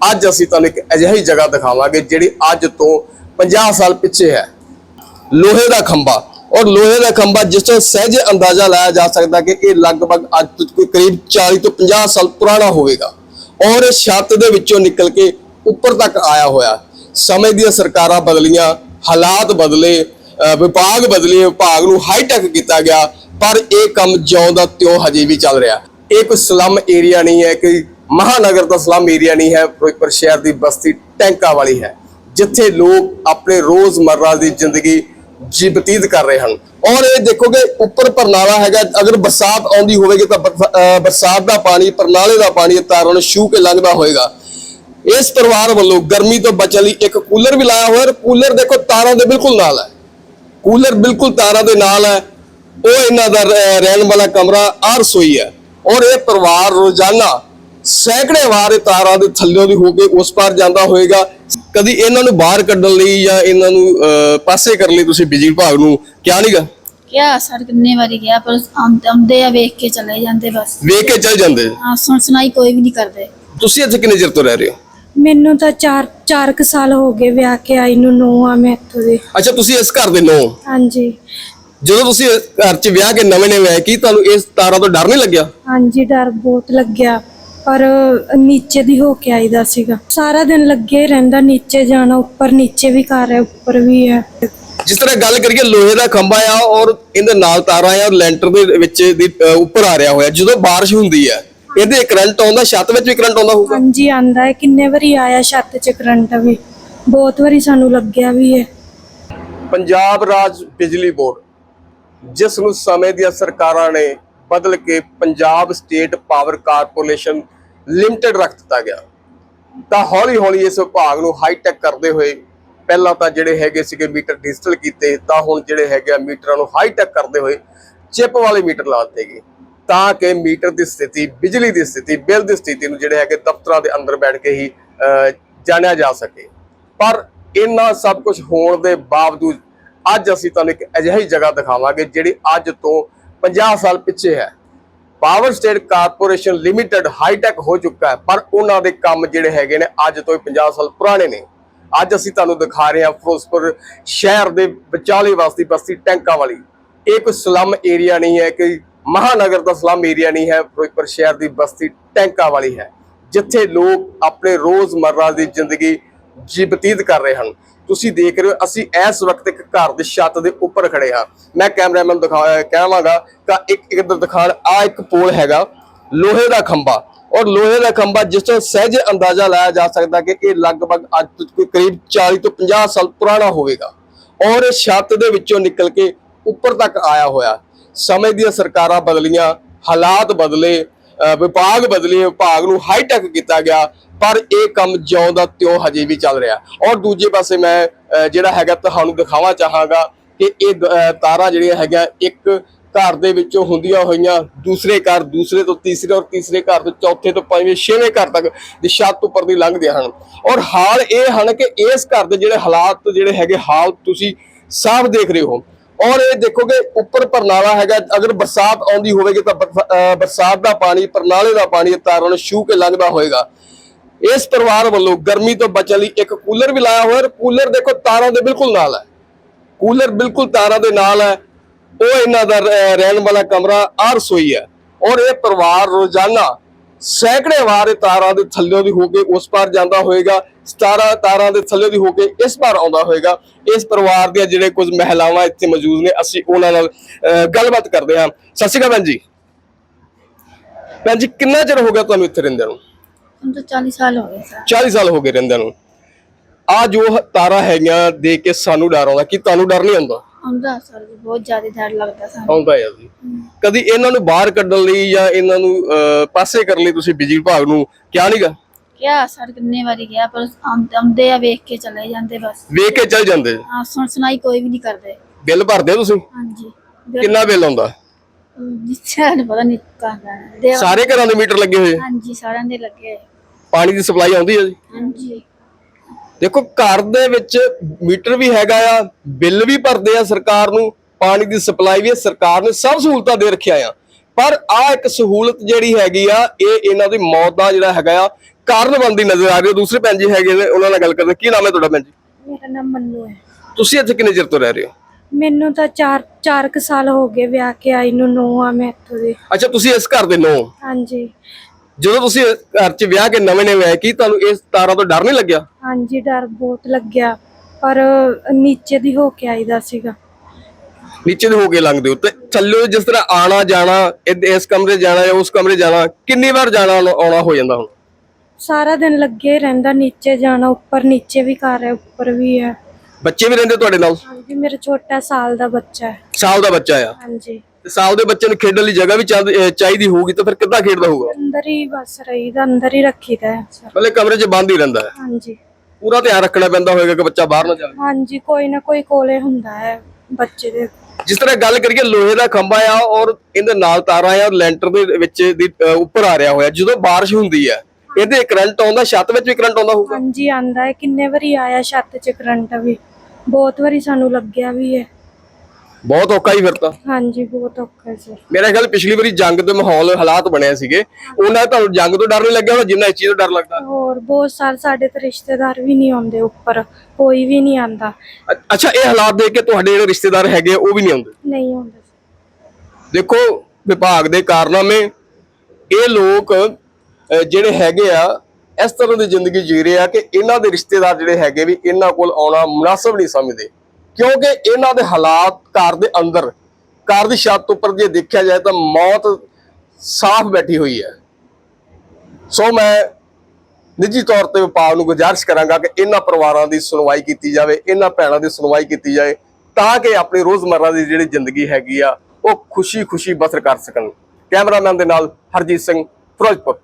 ਅੱਜ ਅਸੀਂ ਤੁਹਾਨੂੰ ਇੱਕ ਅਜਿਹੀ ਜਗ੍ਹਾ ਦਿਖਾਵਾਂਗੇ ਜਿਹੜੀ ਅੱਜ ਤੋਂ 50 ਸਾਲ ਪਿੱਛੇ ਹੈ। ਲੋਹੇ ਦਾ ਖੰਭਾ। ਔਰ ਲੋਹੇ ਦਾ ਖੰਭਾ ਜਿਸ ਤੋਂ ਸਹਿਜ ਅੰਦਾਜ਼ਾ ਲਾਇਆ ਜਾ ਸਕਦਾ ਕਿ ਇਹ ਲਗਭਗ ਅੱਜ ਤੋਂ ਕੋਈ ਕਰੀਬ 40 ਤੋਂ 50 ਸਾਲ ਪੁਰਾਣਾ ਹੋਵੇਗਾ। ਔਰ ਇਹ ਛੱਤ ਦੇ ਵਿੱਚੋਂ ਨਿਕਲ ਕੇ ਉੱਪਰ ਤੱਕ ਆਇਆ ਹੋਇਆ। ਸਮੇਂ ਦੀਆਂ ਸਰਕਾਰਾਂ ਬਦਲੀਆਂ, ਹਾਲਾਤ ਬਦਲੇ ਵਿਭਾਗ ਬਦਲੇ, ਵਿਭਾਗ ਨੂੰ ਹਾਈਟੈਕ ਕੀਤਾ ਗਿਆ, ਪਰ ਇਹ ਕੰਮ ਜਿਉਂ ਦਾ ਤਿਉਂ ਹਜੇ ਵੀ ਚੱਲ ਰਿਹਾ। ਇਹ ਕੋਈ ਸਲਮ ਏਰੀਆ ਨਹੀਂ ਹੈ ਕਿ ਮਹਾਨਗਰ ਦਾ ਸਲਾਮ ਏਰੀਆ ਨਹੀਂ ਹੈ, ਫਿਰੋਜ਼ਪੁਰ ਸ਼ਹਿਰ ਦੀ ਬਸਤੀ ਟੈਂਕਾ ਵਾਲੀ ਹੈ, ਜਿੱਥੇ ਲੋਕ ਆਪਣੇ ਰੋਜ਼ਮਰਰਾ ਦੀ ਜ਼ਿੰਦਗੀ ਜੀ ਬਤੀਤ ਕਰ ਰਹੇ ਹਨ। ਔਰ ਇਹ ਦੇਖੋਗੇ, ਉੱਪਰ ਪਰਨਾਲਾ ਹੈਗਾ, ਅਗਰ ਬਰਸਾਤ ਆਉਂਦੀ ਹੋਵੇਗੀ ਤਾਂ ਬਰਸਾਤ ਦਾ ਪਾਣੀ, ਪਰਨਾਲੇ ਦਾ ਪਾਣੀ ਤਾਰਾਂ ਨੂੰ ਛੂ ਕੇ ਲੰਘਦਾ ਹੋਏਗਾ ਇਸ ਪਰਿਵਾਰ ਵੱਲੋਂ ਗਰਮੀ ਤੋਂ ਬਚਣ ਲਈ ਇੱਕ ਕੂਲਰ ਵੀ ਲਾਇਆ ਹੋਇਆ ਹੈ ਕੂਲਰ ਦੇਖੋ ਤਾਰਾਂ ਦੇ ਬਿਲਕੁਲ ਨਾਲ ਹੈ। ਕੂਲਰ ਬਿਲਕੁਲ ਤਾਰਾਂ ਦੇ ਨਾਲ ਹੈ, ਉਹ ਇਹਨਾਂ ਦਾ ਰਹਿਣ ਵਾਲਾ ਕਮਰਾ ਆ ਰਸੋਈ ਹੈ। ਔਰ ਇਹ ਪਰਿਵਾਰ ਰੋਜ਼ਾਨਾ ਸੈਂਕੜੇ ਵਾਰ ਇਹ ਤਾਰਾਂ ਦੇ ਥੱਲਿਓਂ ਦੀ ਹੋ ਕੇ ਉਸ ਪਾਰ ਜਾਂਦਾ ਹੋਏਗਾ। ਕਦੀ ਇਹਨਾਂ ਨੂੰ ਬਾਹਰ ਕੱਢਣ ਲਈ ਜਾਂ ਇਹਨਾਂ ਨੂੰ ਪਾਸੇ ਕਰਨ ਲਈ ਤੁਸੀਂ ਬਿਜਲੀ ਵਿਭਾਗ ਨੂੰ ਕਿਹਾ ਨਹੀਂਗਾ ਕਿਹਾ ਸਰ ਕਿੰਨੇ ਵਾਰੀ ਗਿਆ ਪਰ ਆਉਂਦੇ ਆ ਵੇਖ ਕੇ ਚਲੇ ਜਾਂਦੇ ਬਸ। ਵੇਖ ਕੇ ਚੱਲ ਜਾਂਦੇ? ਹਾਂ ਸੁਣ ਸੁਣਾਈ ਕੋਈ ਵੀ ਨਹੀਂ ਕਰਦੇ। ਤੁਸੀਂ ਇੱਥੇ ਕਿੰਨੇ ਚਿਰ ਤੋਂ ਰਹਿ ਰਹੇ ਹੋ? ਮੈਨੂੰ ਤਾਂ 4 4 ਕੁ ਸਾਲ ਹੋ ਗਏ ਵਿਆਹ ਕੇ ਆਈ ਨੂੰ ਨੂੰ ਆ ਮੈਂ ਇੱਥੋਂ ਦੀ। ਅੱਛਾ ਤੁਸੀਂ ਇਸ ਘਰ ਦੇ ਨੋ? ਹਾਂਜੀ। ਜਦੋਂ ਤੁਸੀਂ ਘਰ 'ਚ ਵਿਆਹ ਕੇ ਨਵੇਂ ਨਵੇਂ ਆਏ ਕੀ ਤੁਹਾਨੂੰ ਇਸ ਤਾਰਾਂ ਤੋਂ ਡਰ ਨਹੀਂ ਲੱਗਿਆ? ਹਾਂਜੀ ਡਰ ਬਹੁਤ ਲੱਗਿਆ। ਪਰ ਨੀਚੇ ਦੀ ਹੋ ਕੇ ਆਈਦਾ ਸੀਗਾ। ਸਾਰਾ ਦਿਨ ਲੱਗੇ ਰਹਿੰਦਾ ਨੀਚੇ ਜਾਣਾ ਉੱਪਰ ਨੀਚੇ ਵੀ ਘਰ ਹੈ ਉੱਪਰ ਵੀ ਹੈ। ਜਿਸ ਤਰ੍ਹਾਂ ਗੱਲ ਕਰੀਏ ਲੋਹੇ ਦਾ ਖੰਭਾ ਆ ਔਰ ਇਹਦੇ ਨਾਲ ਤਾਰਾਂ ਆ ਔਰ ਲੈਂਟਰ ਦੇ ਵਿੱਚ ਦੀ ਉੱਪਰ ਆ ਰਿਹਾ ਹੋਇਆ ਜਦੋਂ ਬਾਰਿਸ਼ ਹੁੰਦੀ ਹੈ ਇਹਦੇ ਕਰੰਟ ਆਉਂਦਾ ਛੱਤ ਵਿੱਚ ਵੀ ਕਰੰਟ ਆਉਂਦਾ ਹੋਊਗਾ? ਹਾਂਜੀ ਆਂਦਾ ਹੈ। ਕਿੰਨੇ ਵਾਰੀ ਆਇਆ ਛੱਤ 'ਚ ਕਰੰਟ ਵੀ? ਬਹੁਤ ਵਾਰੀ ਸਾਨੂੰ ਲੱਗਿਆ ਵੀ ਹੈ। ਪੰਜਾਬ ਰਾਜ ਬਿਜਲੀ ਬੋਰਡ ਜਿਸ ਨੂੰ ਸਮੇਂ ਦੀਆਂ ਸਰਕਾਰਾਂ ਨੇ ਬਦਲ ਕੇ Punjab state power corporation limited ਰੱਖ ਦਿੱਤਾ ਗਿਆ। ਤਾਂ ਹੌਲੀ ਹੌਲੀ ਇਸ ਵਿਭਾਗ ਨੂੰ ਹਾਈਟੈਕ ਕਰਦੇ ਹੋਏ ਪਹਿਲਾਂ ਤਾਂ ਜਿਹੜੇ ਹੈਗੇ ਸੀਗੇ ਮੀਟਰ ਡਿਜੀਟਲ ਕੀਤੇ, ਤਾਂ ਹੁਣ ਜਿਹੜੇ ਹੈਗੇ ਆ ਮੀਟਰਾਂ ਨੂੰ ਹਾਈਟੈਕ ਕਰਦੇ ਹੋਏ ਚਿਪ ਵਾਲੇ ਮੀਟਰ ਲਾ ਦਿੱਤੇ ਗਏ। ਤਾਂ ਕਿ ਮੀਟਰ ਦੀ ਸਥਿਤੀ, ਬਿਜਲੀ ਦੀ ਸਥਿਤੀ, ਬਿੱਲ ਦੀ ਸਥਿਤੀ ਨੂੰ ਜਿਹੜੇ ਹੈਗੇ ਦਫ਼ਤਰਾਂ ਦੇ ਅੰਦਰ ਬੈਠ ਕੇ ਹੀ ਜਾਣਿਆ ਜਾ ਸਕੇ। ਪਰ ਇੰਨਾ ਸਭ ਕੁਝ ਹੋਣ ਦੇ ਬਾਵਜੂਦ ਅੱਜ ਅਸੀਂ ਤੁਹਾਨੂੰ ਇੱਕ ਅਜਿਹੀ ਜਗ੍ਹਾ ਦਿਖਾਵਾਂਗੇ ਜਿਹੜੀ ਅੱਜ ਤੋਂ 50 ਸਾਲ ਪਿੱਛੇ ਹੈ। Power state corporation limited hi tech ਹੋ ਚੁੱਕਾ ਹੈ, ਪਰ ਉਹਨਾਂ ਦੇ ਕੰਮ ਜਿਹੜੇ ਹੈਗੇ ਨੇ ਅੱਜ ਤੋਂ ਹੀ 50 ਸਾਲ ਪੁਰਾਣੇ ਨੇ। ਅੱਜ ਅਸੀਂ ਤੁਹਾਨੂੰ ਦਿਖਾ ਰਹੇ ਹਾਂ ਫਿਰੋਜ਼ਪੁਰ ਸ਼ਹਿਰ ਦੇ ਵਿਚਾਲੇ ਵਸਦੀ ਬਸਤੀ ਟੈਂਕਾਂ ਵਾਲੀ। ਇਹ ਕੋਈ ਸਲਮ ਏਰੀਆ ਨਹੀਂ ਹੈ ਕਿ ਮਹਾਨਗਰ ਦਾ ਸਲਮ ਏਰੀਆ ਨਹੀਂ ਹੈ, ਫਿਰੋਜ਼ਪੁਰ ਸ਼ਹਿਰ ਦੀ ਬਸਤੀ ਟੈਂਕਾਂ ਵਾਲੀ ਹੈ। ਜਿੱਥੇ ਲੋਕ ਆਪਣੇ ਰੋਜ਼ਮਰਰਾ ਦੀ ਜ਼ਿੰਦਗੀ ਜੀ ਬਤੀਤ ਕਰ ਰਹੇ ਹਨ। ਤੁਸੀਂ ਦੇਖ ਰਹੇ ਹੋ, ਅਸੀਂ ਇਸ ਵਕਤ ਇੱਕ ਘਰ ਦੀ ਛੱਤ ਦੇ ਉੱਪਰ ਖੜੇ ਹਾਂ। ਮੈਂ ਕੈਮਰਾਮੈਨ ਦਿਖਾ ਕਹਾਂਗਾ ਕਿ ਇੱਕ ਇੱਧਰ ਦਿਖਾਣ, ਆ ਇੱਕ ਪੋਲ ਹੈਗਾ, ਲੋਹੇ ਦਾ ਖੰਭਾ। ਔਰ ਲੋਹੇ ਦਾ ਖੰਭਾ ਜਿਸ ਤੋਂ ਸਹਿਜ ਅੰਦਾਜ਼ਾ ਲਾਇਆ ਜਾ ਸਕਦਾ ਕਿ ਇਹ ਲਗਭਗ ਅੱਜ ਤੋਂ ਕੋਈ ਕਰੀਬ 40 ਤੋਂ 50 ਸਾਲ ਪੁਰਾਣਾ ਹੋਵੇਗਾ। ਔਰ ਇਹ ਛੱਤ ਦੇ ਵਿੱਚੋਂ ਨਿਕਲ ਕੇ ਉੱਪਰ ਤੱਕ ਆਇਆ ਹੋਇਆ। ਸਮੇਂ ਦੀਆਂ ਸਰਕਾਰਾਂ ਬਦਲੀਆਂ, ਹਾਲਾਤ ਬਦਲੇ ਵਿਭਾਗ ਬਦਲੇ ਵਿਭਾਗ ਨੂੰ ਹਾਈਟੈਕ ਕੀਤਾ ਗਿਆ, ਪਰ ਇਹ ਕੰਮ ਜਿਉਂ ਦਾ ਤਿਉਂ ਹਜੇ ਵੀ ਚੱਲ ਰਿਹਾ। ਔਰ ਦੂਜੇ ਪਾਸੇ ਮੈਂ ਜਿਹੜਾ ਹੈਗਾ ਤੁਹਾਨੂੰ ਦਿਖਾਵਾਂ ਚਾਹਾਂਗਾ ਕਿ ਇਹ ਤਾਰਾਂ ਜਿਹੜੀਆਂ ਹੈਗੀਆਂ, ਇੱਕ ਘਰ ਦੇ ਵਿੱਚੋਂ ਹੁੰਦੀਆਂ ਹੋਈਆਂ, ਦੂਸਰੇ ਘਰ, ਦੂਸਰੇ ਤੋਂ ਤੀਸਰੇ ਔਰ ਤੀਸਰੇ ਘਰ ਤੋਂ ਚੌਥੇ ਤੋਂ ਪੰਜਵੇਂ, ਛੇਵੇਂ ਘਰ ਤੱਕ ਦੀ ਛੱਤ ਉੱਪਰ ਦੀ ਲੰਘਦੀਆਂ ਹਨ। ਔਰ ਹਾਲ ਇਹ ਹਨ ਕਿ ਇਸ ਘਰ ਦੇ ਜਿਹੜੇ ਹਾਲਾਤ ਜਿਹੜੇ ਹੈਗੇ, ਹਾਲ ਤੁਸੀਂ ਸਾਫ਼ ਦੇਖ ਰਹੇ ਹੋ। ਔਰ ਇਹ ਦੇਖੋਗੇ ਉੱਪਰ ਪਰਨਾਲਾ ਹੈਗਾ, ਅਗਰ ਬਰਸਾਤ ਆਉਂਦੀ ਹੋਵੇਗੀ ਤਾਂ ਬਰਸਾਤ ਦਾ ਪਾਣੀ, ਪਰਨਾਲੇ ਦਾ ਪਾਣੀ ਤਾਰਾਂ ਨੂੰ ਛੂ ਕੇ ਲੰਘਦਾ ਹੋਏਗਾ। ਇਸ ਪਰਿਵਾਰ ਵੱਲੋਂ ਗਰਮੀ ਤੋਂ ਬਚਣ ਲਈ ਇੱਕ ਕੂਲਰ ਵੀ ਲਾਇਆ ਹੋਇਆ ਹੈ ਕੂਲਰ ਦੇਖੋ ਤਾਰਾਂ ਦੇ ਬਿਲਕੁਲ ਨਾਲ ਹੈ। ਕੂਲਰ ਬਿਲਕੁਲ ਤਾਰਾਂ ਦੇ ਨਾਲ ਹੈ। ਉਹ ਇਹਨਾਂ ਦਾ ਰਹਿਣ ਵਾਲਾ ਕਮਰਾ ਆ ਰਸੋਈ ਹੈ। ਔਰ ਇਹ ਪਰਿਵਾਰ ਰੋਜ਼ਾਨਾ ਸੈਂਕੜੇ ਵਾਰ ਇਹ ਤਾਰਾਂ ਦੇ ਥੱਲਿਓਂ ਦੀ ਹੋ ਕੇ ਉਸ ਪਾਰ ਜਾਂਦਾ ਹੋਏਗਾ ਤਾਰਾਂ ਤਾਰਾਂ ਦੇ ਥੱਲਿਓਂ ਦੀ ਹੋ ਕੇ ਇਸ ਪਾਰ ਆਉਂਦਾ ਹੋਏਗਾ। ਇਸ ਪਰਿਵਾਰ ਦੀਆਂ ਜਿਹੜੇ ਕੁਝ ਮਹਿਲਾਵਾਂ ਇੱਥੇ ਮੌਜੂਦ ਨੇ ਅਸੀਂ ਉਹਨਾਂ ਨਾਲ ਗੱਲਬਾਤ ਕਰਦੇ ਹਾਂ। ਸਤਿ ਸ਼੍ਰੀ ਅਕਾਲ ਭੈਣ ਜੀ। ਭੈਣ ਜੀ ਕਿੰਨਾ ਚਿਰ ਹੋ ਗਿਆ ਤੁਹਾਨੂੰ ਇੱਥੇ ਰਹਿੰਦੇ ਨੂੰ? ਤਾਂ 40 ਸਾਲ ਹੋ ਗਏ ਸਰ। 40 ਸਾਲ ਹੋ ਗਏ ਰਹਿੰਦੇ ਨੂੰ। ਆ ਜੋ ਤਾਰਾਂ ਹੈਗੀਆਂ ਦੇਖ ਕੇ ਸਾਨੂੰ ਡਰ ਆਉਂਦਾ। ਕਿ ਤੁਹਾਨੂੰ ਡਰ ਨਹੀਂ ਆਉਂਦਾ ਆਉਂਦਾ ਸਰ ਜੀ, ਬਹੁਤ ਜ਼ਿਆਦਾ ਡਰ ਲੱਗਦਾ ਸਾਨੂੰ। ਆਉਂਦਾ ਹੈ ਜੀ। ਕਦੀ ਇਹਨਾਂ ਨੂੰ ਬਾਹਰ ਕੱਢਣ ਲਈ ਜਾਂ ਇਹਨਾਂ ਨੂੰ ਅਹ, ਪਾਸੇ ਕਰਨ ਲਈ ਤੁਸੀਂ ਬਿਜਲੀ ਵਿਭਾਗ ਨੂੰ ਕਿਹਾ ਨਹੀਂਗਾ ਕਿਹਾ ਸਰ ਕਿੰਨੇ ਵਾਰੀ ਗਿਆ ਪਰ ਆਉਂਦੇ ਆਉਂਦੇ ਆ ਵੇਖ ਕੇ ਚਲੇ ਜਾਂਦੇ ਬਸ। ਵੇਖ ਕੇ ਚੱਲ ਜਾਂਦੇ। ਹਾਂ ਸੁਣ ਸੁਣਾਈ ਕੋਈ ਵੀ ਨਹੀਂ ਕਰਦੇ। ਬਿੱਲ ਭਰਦੇ ਹੋ ਤੁਸੀਂ? ਹਾਂਜੀ। ਕਿੰਨਾ ਬਿੱਲ ਆਉਂਦਾ? ਜਿੱਥੇ ਨੂੰ ਪਤਾ ਨਹੀਂ ਕਰਦਾ ਦੇ ਸਾਰੇ ਘਰਾਂ ਦੇ ਮੀਟਰ ਲੱਗੇ ਹੋਏ? ਹਾਂਜੀ ਸਾਰਿਆਂ ਦੇ ਲੱਗੇ ਪਾਣੀ ਦੀ ਸਪਲਾਈ ਆਉਂਦੀ ਹੈ ਜੀ? ਹਾਂਜੀ। ਦੇਖੋ ਘਰ ਦੇ ਵਿੱਚ ਮੀਟਰ ਵੀ ਹੈਗਾ ਆ ਬਿੱਲ ਵੀ ਭਰਦੇ ਆ ਸਰਕਾਰ ਨੂੰ ਪਾਣੀ ਦੀ ਸਪਲਾਈ ਵੀ ਸਰਕਾਰ ਨੇ ਸਭ ਸਹੂਲਤਾਂ ਦੇ ਰੱਖਿਆ ਆ। ਪਰ ਆ ਇੱਕ ਸਹੂਲਤ ਜਿਹੜੀ ਹੈਗੀ ਆ ਇਹ ਇਹਨਾਂ ਦੀ ਮੌਤ ਦਾ ਜਿਹੜਾ ਹੈਗਾ ਆ ਕਾਰਨ ਬਣਦੀ ਨਜ਼ਰ ਆ ਰਹੀ ਹੈ ਦੂਸਰੇ ਭੈਣ ਜੀ ਹੈਗੇ ਨੇ ਉਹਨਾਂ ਨਾਲ ਗੱਲ ਕਰਦੇ ਕੀ ਨਾਮ ਹੈ ਤੁਹਾਡਾ ਭੈਣ ਜੀ? ਮੇਰਾ ਨਾਮ ਮੰਨੂ ਹੈ। ਤੁਸੀਂ ਇੱਥੇ ਕਿੰਨੇ ਚਿਰ ਤੋਂ ਰਹਿ ਰਹੇ ਹੋ? ਮੈਨੂੰ ਤਾਂ 4 4 ਕੁ ਸਾਲ ਹੋ ਗਏ ਵਿਆਹ ਕੇ ਆਈ ਨੂੰ ਨੋ ਆ ਮੈਂ ਇੱਥੋਂ ਦੀ। ਅੱਛਾ ਤੁਸੀਂ ਇਸ ਘਰ ਦੇ ਨੋ ਹਾਂਜੀ। ਜਦੋਂ ਤੁਸੀਂ ਘਰ 'ਚ ਵਿਆਹ ਕੇ ਨਵੇਂ ਨਵੇਂ ਆਏ ਕੀ ਤੁਹਾਨੂੰ ਇਸ ਤਾਰਾਂ ਤੋਂ ਡਰ ਨਹੀਂ ਲੱਗਿਆ? ਹਾਂਜੀ ਡਰ ਬਹੁਤ ਲੱਗਿਆ। ਪਰ ਨੀਚੇ ਦੀ ਹੋ ਕੇ ਆਈਦਾ ਸੀਗਾ। ਨੀਚੇ ਦੇ ਹੋ ਕੇ ਲੰਘਦੇ ਹੋ। ਤੇ ਥੱਲੇ ਜਿਸ ਤਰ੍ਹਾਂ ਆਣਾ ਜਾਣਾ ਇਦ- ਇਸ ਕਮਰੇ ਜਾਣਾ ਜਾਂ ਉਸ ਕਮਰੇ ਜਾਣਾ ਕਿੰਨੀ ਵਾਰ ਜਾਣਾ ਆਉਣਾ- ਹੋ ਜਾਂਦਾ ਹੁਣ? ਸਾਰਾ ਦਿਨ ਲੱਗੇ ਰਹਿੰਦਾ ਨੀਚੇ ਜਾਣਾ ਉੱਪਰ ਨੀਚੇ ਵੀ ਘਰ ਹੈ ਉੱਪਰ ਵੀ ਹੈ। ਬੱਚੇ ਵੀ ਰਹਿੰਦੇ ਤੁਹਾਡੇ ਨਾਲ? ਹਾਂਜੀ ਮੇਰਾ ਛੋਟਾ ਸਾਲ ਦਾ ਬੱਚਾ ਹੈ। ਸਾਲ ਦਾ ਬੱਚਾ ਆ। ਹਾਂਜੀ। ਸਾਲ ਦੇ ਬੱਚੇ ਨੂੰ ਖੇਡਣ ਲਈ ਜਗ੍ਹਾ ਵੀ ਚਾਹੀਦੀ ਅਹ ਚਾਹੀਦੀ ਹੋਊਗੀ ਤਾਂ ਫਿਰ ਕਿੱਦਾਂ ਖੇਡਦਾ ਹੋਊਗਾ? ਅੰਦਰ ਹੀ ਬਸ ਰਹੀਦਾ ਅੰਦਰ ਹੀ ਰੱਖੀਦਾ ਹੈ ਸਰ। ਮਤਲਬ ਕਮਰੇ 'ਚ ਬੰਦ ਹੀ ਰਹਿੰਦਾ ਹੈ। ਹਾਂਜੀ। ਪੂਰਾ ਧਿਆਨ ਰੱਖਣਾ ਪੈਂਦਾ ਹੋਵੇਗਾ ਕਿ ਬੱਚਾ ਬਾਹਰ ਨਾ ਜਾਵੇ। ਹਾਂਜੀ ਕੋਈ ਨਾ ਕੋਈ ਕੋਲੇ ਹੁੰਦਾ ਹੈ ਬੱਚੇ ਦੇ। ਜਿਸ ਤਰ੍ਹਾਂ ਗੱਲ ਕਰੀਏ ਲੋਹੇ ਦਾ ਖੰਭਾ ਆ ਔਰ ਇਹਦੇ ਨਾਲ ਤਾਰਾਂ ਆ ਔਰ ਲੈਂਟਰ ਦੇ ਵਿੱਚ ਦੀ ਅਹ ਉੱਪਰ ਆ ਰਿਹਾ ਹੋਇਆ। ਜਦੋਂ ਬਾਰਿਸ਼ ਹੁੰਦੀ ਹੈ ਇਹਦੇ ਕਰੰਟ ਆਉਂਦਾ ਛੱਤ ਵਿੱਚ ਵੀ ਕਰੰਟ ਆਉਂਦਾ ਹੋਊਗਾ? ਹਾਂਜੀ ਆਂਦਾ ਹੈ। ਕਿੰਨੇ ਵਾਰੀ ਆਇਆ ਛੱਤ 'ਚ ਕਰੰਟ ਵੀ। ਬਹੁਤ ਵਾਰੀ ਸਾਨੂੰ ਲੱਗਿਆ ਵੀ ਹੈ। ਬਹੁਤ ਔਖਾ ਹੀ ਫਿਰ ਤਾਂ। ਹਾਂਜੀ ਬਹੁਤ ਔਖਾ ਹੈ ਸਰ ਮੇਰਾ ਖਿਆਲ ਪਿਛਲੀ ਵਾਰੀ ਜੰਗ ਦੇ ਮਾਹੌਲ ਹਾਲਾਤ ਬਣਿਆ ਸੀਗੇ। ਉਹਨਾਂ ਤੁਹਾਨੂੰ ਜੰਗ ਤੋਂ ਡਰ ਨਹੀਂ ਲੱਗਿਆ ਹੋਣਾ ਜਿੰਨਾ ਇਸ ਚੀਜ਼ ਤੋਂ ਡਰ ਲੱਗਦਾ? ਹੋਰ ਬਹੁਤ ਸਾਲ ਸਾਡੇ ਤੇ ਰਿਸ਼ਤੇਦਾਰ ਵੀ ਨਹੀਂ ਆਉਂਦੇ ਉੱਪਰ ਕੋਈ ਵੀ ਨਹੀਂ ਆਂਦਾ ਅ- ਅੱਛਾ ਇਹ ਹਾਲਾਤ ਦੇਖ ਕੇ ਤੁਹਾਡੇ ਜਿਹੜੇ ਰਿਸ਼ਤੇਦਾਰ ਹੈਗੇ ਆ, ਉਹ ਵੀ ਨਹੀਂ ਆਉਂਦੇ? ਨਹੀਂ ਆਉਂਦਾ ਦੇਖੋ ਵਿਭਾਗ ਦੇ ਕਾਰਨਾਮੇ ਇਹ ਲੋਕ ਅਹ, ਜਿਹੜੇ ਹੈਗੇ ਆ ਇਸ ਤਰ੍ਹਾਂ ਦੀ ਜ਼ਿੰਦਗੀ ਜੀ ਰਹੇ ਆ ਕਿ ਇਹਨਾਂ ਦੇ ਰਿਸ਼ਤੇਦਾਰ ਜਿਹੜੇ ਹੈਗੇ ਵੀ ਇਹਨਾਂ ਕੋਲ ਆਉਣਾ ਮੁਨਾਸਬ ਨਹੀਂ ਸਮਝਦੇ। ਕਿਉਂਕਿ ਇਹਨਾਂ ਦੇ ਹਾਲਾਤ ਘਰ ਦੇ ਅੰਦਰ, ਘਰ ਦੀ ਛੱਤ ਉੱਪਰ ਜੇ ਦੇਖਿਆ ਜਾਏ ਤਾਂ ਮੌਤ ਸਾਫ਼ ਬੈਠੀ ਹੋਈ ਹੈ। ਸੋ ਮੈਂ ਨਿੱਜੀ ਤੌਰ ਤੇ ਵਿਭਾਗ ਨੂੰ ਗੁਜ਼ਾਰਿਸ਼ ਕਰਾਂਗਾ ਕਿ ਇਹਨਾਂ ਪਰਿਵਾਰਾਂ ਦੀ ਸੁਣਵਾਈ ਕੀਤੀ ਜਾਵੇ, ਇਹਨਾਂ ਭੈਣਾਂ ਦੀ ਸੁਣਵਾਈ ਕੀਤੀ ਜਾਏ, ਤਾਂ ਕਿ ਆਪਣੀ ਰੋਜ਼ਮਰਰਾ ਦੀ ਜਿਹੜੀ ਜ਼ਿੰਦਗੀ ਹੈਗੀ ਆ, ਉਹ ਖੁਸ਼ੀ-ਖੁਸ਼ੀ ਬਸਰ ਕਰ ਸਕਣ। ਕੈਮਰਾਮੈਨ ਦੇ ਨਾਲ ਹਰਜੀਤ ਸਿੰਘ, ਫਿਰੋਜ਼ਪੁਰ।